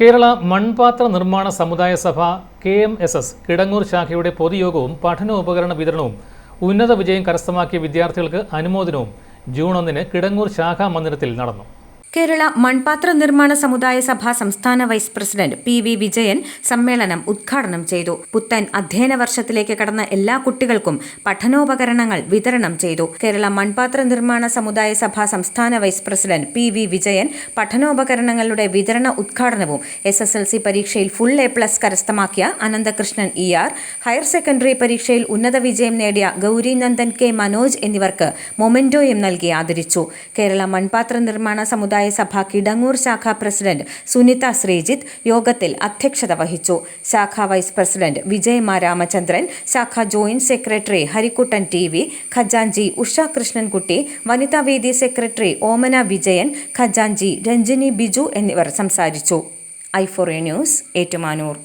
കേരള മൺപാത്ര നിർമ്മാണ സമുദായ സഭ K M S S Kidangoor ശാഖയുടെ പൊതുയോഗവും പഠനോപകരണ വിതരണവും ഉന്നത വിജയം കരസ്ഥമാക്കിയ വിദ്യാർത്ഥികൾക്ക് അനുമോദനവും ജൂൺ ഒന്നിന് കിടങ്ങൂർ ശാഖാ മന്ദിരത്തിൽ നടന്നു. കേരള മൺപാത്ര നിർമ്മാണ സമുദായ സഭ സംസ്ഥാന vice president P V Vijayan സമ്മേളനം ഉദ്ഘാടനം ചെയ്തു. പുത്തൻ അധ്യയന വർഷത്തിലേക്ക് കടന്ന എല്ലാ കുട്ടികൾക്കും പഠനോപകരണങ്ങൾ വിതരണം ചെയ്തു. കേരള മൺപാത്ര നിർമ്മാണ സമുദായ സഭ സംസ്ഥാന vice president P V Vijayan പഠനോപകരണങ്ങളുടെ വിതരണ ഉദ്ഘാടനവും എസ് എസ് എൽ സി പരീക്ഷയിൽ ഫുൾ എ പ്ലസ് കരസ്ഥമാക്കിയ Ananthakrishnan E R higher secondary പരീക്ഷയിൽ ഉന്നത വിജയം നേടിയ ഗൗരി നന്ദൻ കെ മനോജ് എന്നിവർക്ക് മൊമെന്റോയും നൽകി ആദരിച്ചു. കേരള മൺപാത്ര നിർമ്മാണ സമുദായ സഭ കിടങ്ങൂർ ശാഖ പ്രസിഡന്റ് സുനിത ശ്രീജിത്ത് യോഗത്തിൽ അധ്യക്ഷത വഹിച്ചു. ശാഖ വൈസ് പ്രസിഡന്റ് വിജയ് രാമചന്ദ്രൻ ശാഖാ joint secretary Harikuttan T V ഖജാൻജി Usha Krishnankutty വനിതാ വേദി സെക്രട്ടറി ഓമന വിജയൻ ഖജാൻജി രഞ്ജിനി ബിജു എന്നിവർ സംസാരിച്ചു. I four news Ettumanoor.